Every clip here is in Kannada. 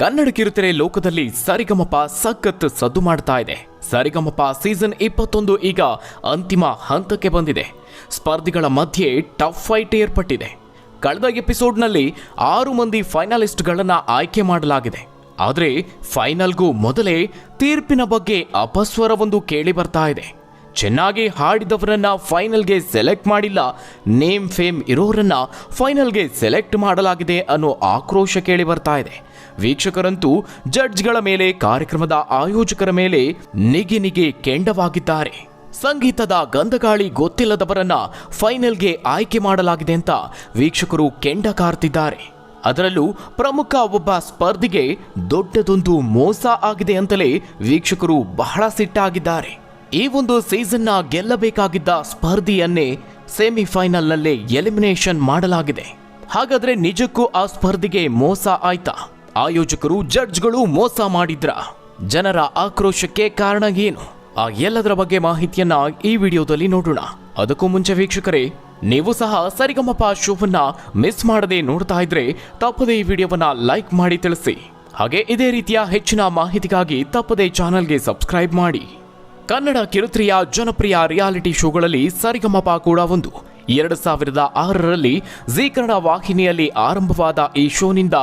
ಕನ್ನಡ ಕಿರುತೆರೆ ಲೋಕದಲ್ಲಿ ಸರಿಗಮಪ ಸಖತ್ ಸದ್ದು ಮಾಡ್ತಾ ಇದೆ. ಸರಿಗಮಪ ಸೀಸನ್ ಇಪ್ಪತ್ತೊಂದು ಈಗ ಅಂತಿಮ ಹಂತಕ್ಕೆ ಬಂದಿದೆ. ಸ್ಪರ್ಧಿಗಳ ಮಧ್ಯೆ ಟಫ್ ಫೈಟ್ ಏರ್ಪಟ್ಟಿದೆ. ಕಳೆದ ಎಪಿಸೋಡ್ನಲ್ಲಿ ಆರು ಮಂದಿ ಫೈನಲಿಸ್ಟ್ಗಳನ್ನ ಆಯ್ಕೆ ಮಾಡಲಾಗಿದೆ. ಆದರೆ ಫೈನಲ್ಗೂ ಮೊದಲೇ ತೀರ್ಪಿನ ಬಗ್ಗೆ ಅಪಸ್ವರವೊಂದು ಕೇಳಿ ಬರ್ತಾ ಇದೆ. ಚೆನ್ನಾಗಿ ಹಾಡಿದವರನ್ನ ಫೈನಲ್ಗೆ ಸೆಲೆಕ್ಟ್ ಮಾಡಿಲ್ಲ, ನೇಮ್ ಫೇಮ್ ಇರೋರನ್ನ ಫೈನಲ್ಗೆ ಸೆಲೆಕ್ಟ್ ಮಾಡಲಾಗಿದೆ ಅನ್ನೋ ಆಕ್ರೋಶ ಕೇಳಿ ಬರ್ತಾ ಇದೆ. ವೀಕ್ಷಕರಂತೂ ಜಡ್ಜ್ಗಳ ಮೇಲೆ, ಕಾರ್ಯಕ್ರಮದ ಆಯೋಜಕರ ಮೇಲೆ ನಿಗಿ ನಿಗೆ ಕೆಂಡವಾಗಿದ್ದಾರೆ. ಸಂಗೀತದ ಗಂಧಗಾಳಿ ಗೊತ್ತಿಲ್ಲದವರನ್ನ ಫೈನಲ್ಗೆ ಆಯ್ಕೆ ಮಾಡಲಾಗಿದೆ ಅಂತ ವೀಕ್ಷಕರು ಕೆಂಡ ಕಾರ್ತಿದ್ದಾರೆ. ಅದರಲ್ಲೂ ಪ್ರಮುಖ ಒಬ್ಬ ಸ್ಪರ್ಧಿಗೆ ದೊಡ್ಡದೊಂದು ಮೋಸ ಆಗಿದೆ ಅಂತಲೇ ವೀಕ್ಷಕರು ಬಹಳ ಸಿಟ್ಟಾಗಿದ್ದಾರೆ. ಈ ಒಂದು ಸೀಸನ್ನ ಗೆಲ್ಲಬೇಕಾಗಿದ್ದ ಸ್ಪರ್ಧಿಯನ್ನೇ ಸೆಮಿಫೈನಲ್ನಲ್ಲೇ ಎಲಿಮಿನೇಷನ್ ಮಾಡಲಾಗಿದೆ. ಹಾಗಾದರೆ ನಿಜಕ್ಕೂ ಆ ಸ್ಪರ್ಧಿಗೆ ಮೋಸ ಆಯ್ತಾ? ಆಯೋಜಕರು, ಜಡ್ಜ್ಗಳು ಮೋಸ ಮಾಡಿದ್ರ. ಜನರ ಆಕ್ರೋಶಕ್ಕೆ ಕಾರಣ ಏನು? ಆ ಎಲ್ಲದರ ಬಗ್ಗೆ ಮಾಹಿತಿಯನ್ನ ಈ ವಿಡಿಯೋದಲ್ಲಿ ನೋಡೋಣ. ಅದಕ್ಕೂ ಮುಂಚೆ ವೀಕ್ಷಕರೇ, ನೀವು ಸಹ ಸರಿಗಮಪ ಶೋವನ್ನ ಮಿಸ್ ಮಾಡದೆ ನೋಡ್ತಾ ಇದ್ರೆ ತಪ್ಪದೆ ಈ ವಿಡಿಯೋವನ್ನ ಲೈಕ್ ಮಾಡಿ ತಿಳಿಸಿ. ಹಾಗೆ ಇದೇ ರೀತಿಯ ಹೆಚ್ಚಿನ ಮಾಹಿತಿಗಾಗಿ ತಪ್ಪದೆ ಚಾನಲ್ಗೆ ಸಬ್ಸ್ಕ್ರೈಬ್ ಮಾಡಿ. ಕನ್ನಡ ಕಿರುತ್ರಿಯ ಜನಪ್ರಿಯ ರಿಯಾಲಿಟಿ ಶೋಗಳಲ್ಲಿ ಸರಿಗಮಪ ಕೂಡ ಒಂದು. ಎರಡು ಸಾವಿರದ ಆರರಲ್ಲಿ ಜಿ ಕನ್ನಡ ವಾಹಿನಿಯಲ್ಲಿ ಆರಂಭವಾದ ಈ ಶೋನಿಂದ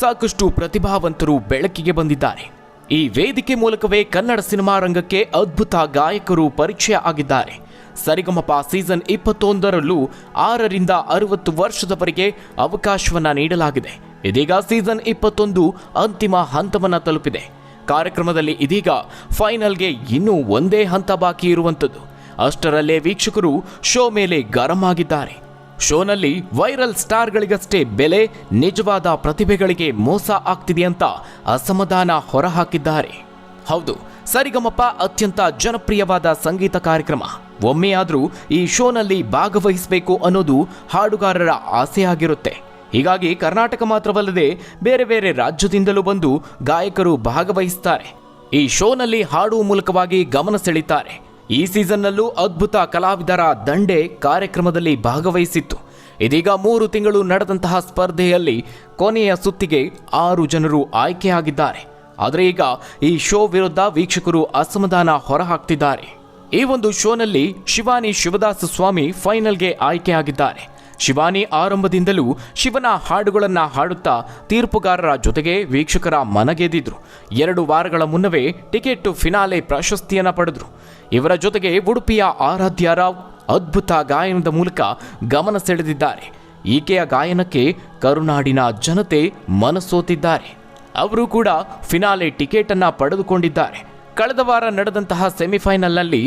ಸಾಕಷ್ಟು ಪ್ರತಿಭಾವಂತರು ಬೆಳಕಿಗೆ ಬಂದಿದ್ದಾರೆ. ಈ ವೇದಿಕೆ ಮೂಲಕವೇ ಕನ್ನಡ ಸಿನಿಮಾ ರಂಗಕ್ಕೆ ಅದ್ಭುತ ಗಾಯಕರು ಪರಿಚಯ ಆಗಿದ್ದಾರೆ. ಸರಿಗಮಪ ಸೀಸನ್ ಇಪ್ಪತ್ತೊಂದರಲ್ಲೂ ಆರರಿಂದ ಅರವತ್ತು ವರ್ಷದವರೆಗೆ ಅವಕಾಶವನ್ನು ನೀಡಲಾಗಿದೆ. ಇದೀಗ ಸೀಸನ್ ಇಪ್ಪತ್ತೊಂದು ಅಂತಿಮ ಹಂತವನ್ನು ತಲುಪಿದೆ. ಕಾರ್ಯಕ್ರಮದಲ್ಲಿ ಇದೀಗ ಫೈನಲ್ಗೆ ಇನ್ನೂ ಒಂದೇ ಹಂತ ಬಾಕಿ ಇರುವಂಥದ್ದು. ಅಷ್ಟರಲ್ಲೇ ವೀಕ್ಷಕರು ಶೋ ಮೇಲೆ ಗರಂ ಆಗಿದ್ದಾರೆ ಶೋನಲ್ಲಿ ವೈರಲ್ ಸ್ಟಾರ್ಗಳಿಗಷ್ಟೇ ಬೆಲೆ, ನಿಜವಾದ ಪ್ರತಿಭೆಗಳಿಗೆ ಮೋಸ ಆಗ್ತಿದೆ ಅಂತ ಅಸಮಾಧಾನ ಹೊರಹಾಕಿದ್ದಾರೆ. ಹೌದು, ಸರಿಗಮಪ ಅತ್ಯಂತ ಜನಪ್ರಿಯವಾದ ಸಂಗೀತ ಕಾರ್ಯಕ್ರಮ. ಒಮ್ಮೆಯಾದರೂ ಈ ಶೋನಲ್ಲಿ ಭಾಗವಹಿಸಬೇಕು ಅನ್ನೋದು ಹಾಡುಗಾರರ ಆಸೆಯಾಗಿರುತ್ತೆ. ಹೀಗಾಗಿ ಕರ್ನಾಟಕ ಮಾತ್ರವಲ್ಲದೆ ಬೇರೆ ಬೇರೆ ರಾಜ್ಯದಿಂದಲೂ ಬಂದು ಗಾಯಕರು ಭಾಗವಹಿಸ್ತಾರೆ. ಈ ಶೋನಲ್ಲಿ ಹಾಡುವ ಮೂಲಕವಾಗಿ ಗಮನ ಸೆಳೀತಾರೆ. ಈ ಸೀಸನ್ನಲ್ಲೂ ಅದ್ಭುತ ಕಲಾವಿದರ ದಂಡೆ ಕಾರ್ಯಕ್ರಮದಲ್ಲಿ ಭಾಗವಹಿಸಿತ್ತು. ಇದೀಗ ಮೂರು ತಿಂಗಳು ನಡೆದಂತಹ ಸ್ಪರ್ಧೆಯಲ್ಲಿ ಕೊನೆಯ ಸುತ್ತಿಗೆ ಆರು ಜನರು ಆಯ್ಕೆಯಾಗಿದ್ದಾರೆ. ಆದರೆ ಈಗ ಈ ಶೋ ವಿರುದ್ಧ ವೀಕ್ಷಕರು ಅಸಮಾಧಾನ ಹೊರಹಾಕ್ತಿದ್ದಾರೆ. ಈ ಒಂದು ಶೋನಲ್ಲಿ ಶಿವಾನಿ ಶಿವದಾಸ ಸ್ವಾಮಿ ಫೈನಲ್ಗೆ ಆಯ್ಕೆಯಾಗಿದ್ದಾರೆ. ಶಿವಾನಿ ಆರಂಭದಿಂದಲೂ ಶಿವನ ಹಾಡುಗಳನ್ನು ಹಾಡುತ್ತಾ ತೀರ್ಪುಗಾರರ ಜೊತೆಗೆ ವೀಕ್ಷಕರ ಮನಗೆದ್ದಿದ್ರು ಎರಡು ವಾರಗಳ ಮುನ್ನವೇ ಟಿಕೆಟ್ ಫಿನಾಲೆ ಪ್ರಶಸ್ತಿಯನ್ನ ಪಡೆದ್ರು. ಇವರ ಜೊತೆಗೆ ಉಡುಪಿಯ ಆರಾಧ್ಯ ರಾವ್ ಅದ್ಭುತ ಗಾಯನದ ಮೂಲಕ ಗಮನ ಸೆಳೆದಿದ್ದಾರೆ. ಈಕೆಯ ಗಾಯನಕ್ಕೆ ಕರುನಾಡಿನ ಜನತೆ ಮನಸೋತಿದ್ದಾರೆ. ಅವರು ಕೂಡ ಫಿನಾಲೆ ಟಿಕೆಟ್ ಅನ್ನ ಪಡೆದುಕೊಂಡಿದ್ದಾರೆ. ಕಳೆದ ವಾರ ನಡೆದಂತಹ ಸೆಮಿಫೈನಲ್ನಲ್ಲಿ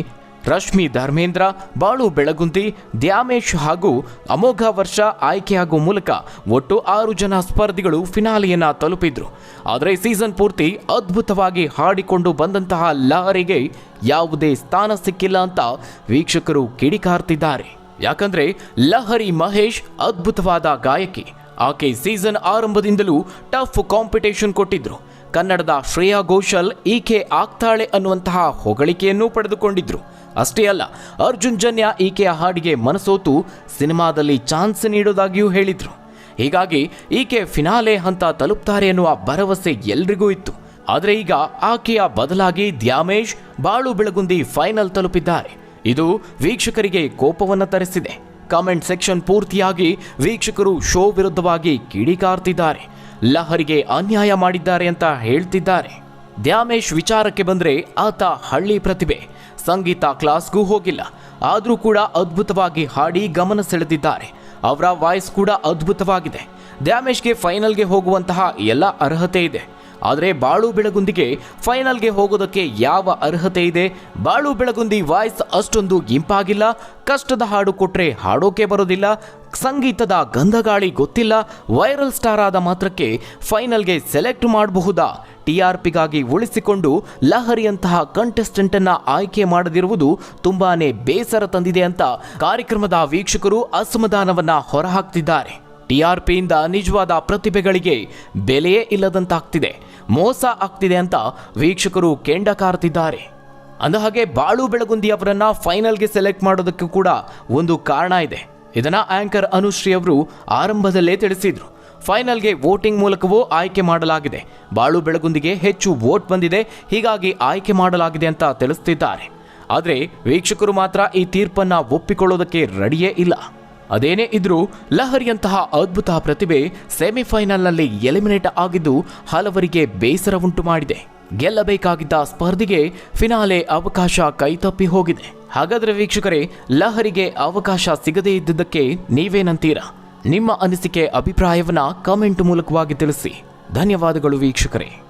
ರಶ್ಮಿ ಧರ್ಮೇಂದ್ರ, ಬಾಳು ಬೆಳಗುಂದಿ ದ್ಯಾಮೇಶ್ ಹಾಗೂ ಅಮೋಘ ವರ್ಷ ಆಯ್ಕೆಯಾಗುವ ಮೂಲಕ ಒಟ್ಟು ಆರು ಜನ ಸ್ಪರ್ಧಿಗಳು ಫಿನಾಲಿಯನ್ನು ತಲುಪಿದ್ರು. ಆದರೆ ಸೀಸನ್ ಪೂರ್ತಿ ಅದ್ಭುತವಾಗಿ ಹಾಡಿಕೊಂಡು ಬಂದಂತಹ ಲಹರಿಗೆ ಯಾವುದೇ ಸ್ಥಾನ ಸಿಕ್ಕಿಲ್ಲ ಅಂತ ವೀಕ್ಷಕರು ಕಿಡಿಕಾರ್ತಿದ್ದಾರೆ. ಯಾಕಂದ್ರೆ ಲಹರಿ ಮಹೇಶ್ ಅದ್ಭುತವಾದ ಗಾಯಕಿ. ಆಕೆ ಸೀಸನ್ ಆರಂಭದಿಂದಲೂ ಟಫ್ ಕಾಂಪಿಟೇಷನ್ ಕೊಟ್ಟಿದ್ರು. ಕನ್ನಡದ ಶ್ರೇಯಾ ಘೋಷಲ್ ಈಕೆ ಆಗ್ತಾಳೆ ಅನ್ನುವಂತಹ ಹೊಗಳಿಕೆಯನ್ನೂ ಪಡೆದುಕೊಂಡಿದ್ರು. ಅಷ್ಟೇ ಅಲ್ಲ, ಅರ್ಜುನ್ ಜನ್ಯ ಈಕೆಯ ಹಾಡಿಗೆ ಮನಸೋತು ಸಿನಿಮಾದಲ್ಲಿ ಚಾನ್ಸ್ ನೀಡೋದಾಗಿಯೂ ಹೇಳಿದ್ರು. ಹೀಗಾಗಿ ಈಕೆ ಫಿನಾಲೆ ಹಂತ ತಲುಪ್ತಾರೆ ಎನ್ನುವ ಭರವಸೆ ಎಲ್ರಿಗೂ ಇತ್ತು. ಆದರೆ ಈಗ ಆಕೆಯ ಬದಲಾಗಿ ದ್ಯಾಮೇಶ್, ಬಾಳು ಬೆಳಗುಂದಿ ಫೈನಲ್ ತಲುಪಿದ್ದಾರೆ. ಇದು ವೀಕ್ಷಕರಿಗೆ ಕೋಪವನ್ನು ತರಿಸಿದೆ. ಕಾಮೆಂಟ್ ಸೆಕ್ಷನ್ ಪೂರ್ತಿಯಾಗಿ ವೀಕ್ಷಕರು ಶೋ ವಿರುದ್ಧವಾಗಿ ಕಿಡಿಕಾರ್ತಿದ್ದಾರೆ. ಲಹರಿಗೆ ಅನ್ಯಾಯ ಮಾಡಿದ್ದಾರೆ ಅಂತ ಹೇಳ್ತಿದ್ದಾರೆ. ದ್ಯಾಮೇಶ್ ವಿಚಾರಕ್ಕೆ ಬಂದರೆ ಆತ ಹಳ್ಳಿ ಪ್ರತಿಭೆ. ಸಂಗೀತ ಕ್ಲಾಸ್ಗೂ ಹೋಗಿಲ್ಲ. ಆದರೂ ಕೂಡ ಅದ್ಭುತವಾಗಿ ಹಾಡಿ ಗಮನ ಸೆಳೆದಿದ್ದಾರೆ. ಅವರ ವಾಯ್ಸ್ ಕೂಡ ಅದ್ಭುತವಾಗಿದೆ. ದ್ಯಾಮೇಶ್ಗೆ ಫೈನಲ್ಗೆ ಹೋಗುವಂತಹ ಎಲ್ಲ ಅರ್ಹತೆ ಇದೆ. ಆದರೆ ಬಾಳು ಬೆಳಗುಂದಿಗೆ ಫೈನಲ್ಗೆ ಹೋಗೋದಕ್ಕೆ ಯಾವ ಅರ್ಹತೆ ಇದೆ? ಬಾಳು ಬೆಳಗುಂದಿ ವಾಯ್ಸ್ ಅಷ್ಟೊಂದು ಇಂಪಾಗಿಲ್ಲ. ಕಷ್ಟದ ಹಾಡು ಕೊಟ್ಟರೆ ಹಾಡೋಕೆ ಬರೋದಿಲ್ಲ. ಸಂಗೀತದ ಗಂಧಗಾಳಿ ಗೊತ್ತಿಲ್ಲ. ವೈರಲ್ ಸ್ಟಾರ್ ಆದ ಮಾತ್ರಕ್ಕೆ ಫೈನಲ್ಗೆ ಸೆಲೆಕ್ಟ್ ಮಾಡಬಹುದಾ? ಟಿ ಆರ್ ಪಿಗಾಗಿ ಉಳಿಸಿಕೊಂಡು ಲಹರಿಯಂತಹ ಕಂಟೆಸ್ಟೆಂಟ್ ಅನ್ನ ಆಯ್ಕೆ ಮಾಡದಿರುವುದು ತುಂಬಾನೇ ಬೇಸರ ತಂದಿದೆ ಅಂತ ಕಾರ್ಯಕ್ರಮದ ವೀಕ್ಷಕರು ಅಸಮಾಧಾನವನ್ನ ಹೊರಹಾಕ್ತಿದ್ದಾರೆ. ಟಿಆರ್ಪಿಯಿಂದ ನಿಜವಾದ ಪ್ರತಿಭೆಗಳಿಗೆ ಬೆಲೆಯೇ ಇಲ್ಲದಂತಾಗ್ತಿದೆ. ಮೋಸ ಆಗ್ತಿದೆ ಅಂತ ವೀಕ್ಷಕರು ಕೆಂಡ ಕಾರ್ತಿದ್ದಾರೆ ಅಂದಹಾಗೆ ಬಾಳು ಬೆಳಗುಂದಿ ಅವರನ್ನ ಫೈನಲ್ಗೆ ಸೆಲೆಕ್ಟ್ ಮಾಡೋದಕ್ಕೂ ಕೂಡ ಒಂದು ಕಾರಣ ಇದೆ. ಇದನ್ನ ಆಂಕರ್ ಅನುಶ್ರೀ ಅವರು ಆರಂಭದಲ್ಲೇ ತಿಳಿಸಿದ್ರು. ಫೈನಲ್ಗೆ ವೋಟಿಂಗ್ ಮೂಲಕವೂ ಆಯ್ಕೆ ಮಾಡಲಾಗಿದೆ. ಬಾಳು ಬೆಳಗುಂದಿಗೆ ಹೆಚ್ಚು ವೋಟ್ ಬಂದಿದೆ. ಹೀಗಾಗಿ ಆಯ್ಕೆ ಮಾಡಲಾಗಿದೆ ಅಂತ ತಿಳಿಸ್ತಿದ್ದಾರೆ. ಆದರೆ ವೀಕ್ಷಕರು ಮಾತ್ರ ಈ ತೀರ್ಪನ್ನು ಒಪ್ಪಿಕೊಳ್ಳೋದಕ್ಕೆ ರೆಡಿಯೇ ಇಲ್ಲ. ಅದೇನೇ ಇದ್ರೂ ಲಹರಿಯಂತಹ ಅದ್ಭುತ ಪ್ರತಿಭೆ ಸೆಮಿಫೈನಲ್ನಲ್ಲಿ ಎಲಿಮಿನೇಟ್ ಆಗಿದ್ದು ಹಲವರಿಗೆ ಬೇಸರ ಉಂಟು ಮಾಡಿದೆ. ಗೆಲ್ಲಬೇಕಾಗಿದ್ದ ಸ್ಪರ್ಧಿಗೆ ಫಿನಾಲೆ ಅವಕಾಶ ಕೈತಪ್ಪಿ ಹೋಗಿದೆ. ಹಾಗಾದರೆ ವೀಕ್ಷಕರೇ, ಲಹರಿಗೆ ಅವಕಾಶ ಸಿಗದೇ ಇದ್ದುದಕ್ಕೆ ನೀವೇನಂತೀರಾ? ನಿಮ್ಮ ಅನಿಸಿಕೆ, ಅಭಿಪ್ರಾಯವನ್ನ ಕಮೆಂಟ್ ಮೂಲಕವಾಗಿ ತಿಳಿಸಿ. ಧನ್ಯವಾದಗಳು ವೀಕ್ಷಕರೇ.